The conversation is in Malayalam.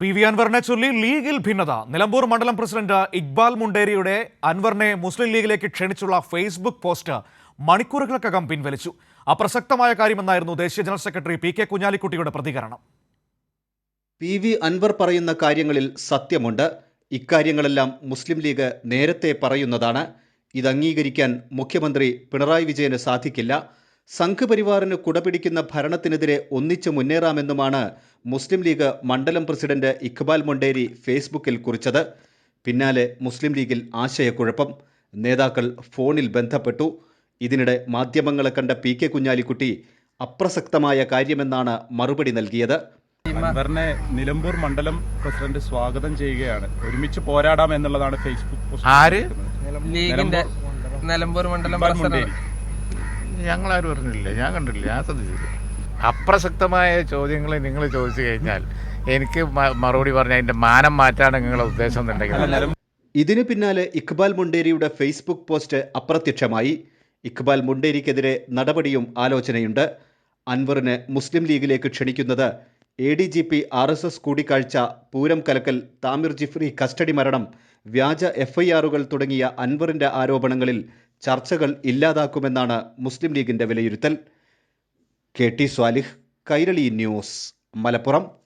പി. വി. അൻവറിനെ ചൊല്ലി ലീഗിൽ ഭിന്നത. നിലമ്പൂർ മണ്ഡലം പ്രസിഡന്റ് ഇക്ബാൽ മുണ്ടേരിയുടെ അൻവറിനെ മുസ്ലിം ലീഗിലേക്ക് ക്ഷണിച്ചുള്ള ഫേസ്ബുക്ക് പോസ്റ്റ് മണിക്കൂറുകൾക്കകം പിൻവലിച്ചു. അപ്രസക്തമായ കാര്യമെന്നായിരുന്നു ദേശീയ ജനറൽ സെക്രട്ടറി പി. കെ. കുഞ്ഞാലിക്കുട്ടിയുടെ പ്രതികരണം. പി. വി. അൻവർ പറയുന്ന കാര്യങ്ങളിൽ സത്യമുണ്ട്. ഇക്കാര്യങ്ങളെല്ലാം മുസ്ലിം ലീഗ് നേരത്തെ പറയുന്നതാണ്. ഇത് അംഗീകരിക്കാൻ മുഖ്യമന്ത്രി പിണറായി വിജയന് സാധിക്കില്ല. സംഘപരിവാറിന് കുടപിടിക്കുന്ന ഭരണത്തിനെതിരെ ഒന്നിച്ചു മുന്നേറാമെന്നുമാണ് മുസ്ലിം ലീഗ് മണ്ഡലം പ്രസിഡന്റ് ഇഖ്ബാൽ മൊണ്ടേരി ഫേസ്ബുക്കിൽ കുറിച്ചത്. പിന്നാലെ മുസ്ലിം ലീഗിൽ ആശയക്കുഴപ്പം. നേതാക്കൾ ഫോണിൽ ബന്ധപ്പെട്ടു. ഇതിനിടെ മാധ്യമങ്ങളെ കണ്ട പി കെ കുഞ്ഞാലിക്കുട്ടി അപ്രസക്തമായ കാര്യമെന്നാണ് മറുപടി നൽകിയത്. അൻവറിനെ നിലമ്പൂർ മണ്ഡലം പ്രസിഡന്റ് സ്വാഗതം ചെയ്യുകയാണ്. ഒരുമിച്ച് പോരാടാം എന്നുള്ളതാണ് ഫേസ്ബുക്ക് പോസ്റ്റ് ആര്? നിലമ്പൂർ മണ്ഡലം പ്രസിഡന്റ്. ഞങ്ങളാരും അറിഞ്ഞില്ല. ഞാൻ കണ്ടില്ല ഞാൻ ശ്രദ്ധിച്ചില്ല. അപ്രസക്തമായ ചോദ്യങ്ങൾ നിങ്ങൾ ചോദിച്ചു കഴിഞ്ഞാൽ എനിക്ക് മറുപടി പറഞ്ഞ അതിന്റെ മാനം മാറ്റാണ് നിങ്ങളുടെ ഉദ്ദേശം എന്നുണ്ടെങ്കിൽ ഇതിനു പിന്നാലെ ഇക്ബാൽ മുണ്ടേരിയുടെ ഫേസ്ബുക്ക് പോസ്റ്റ് അപ്രത്യക്ഷമായി. ഇക്ബാൽ മുണ്ടേരിക്കെതിരെ നടപടിയും ആലോചനയുണ്ട്. അൻവറിന് മുസ്ലിം ലീഗിലേക്ക് ക്ഷണിക്കുന്നത് A D G P R S S കൂടിക്കാഴ്ച പൂരം കലക്കൽ താമിർ ജിഫ്രി കസ്റ്റഡി മരണം വ്യാജ എഫ്ഐആറുകൾ തുടങ്ങിയ അൻവറിന്റെ ആരോപണങ്ങളിൽ ചർച്ചകൾ ഇല്ലാതാക്കുമെന്നാണ് മുസ്ലിം ലീഗിന്റെ വിലയിരുത്തൽ. K T Swalih Kairali news Malappuram.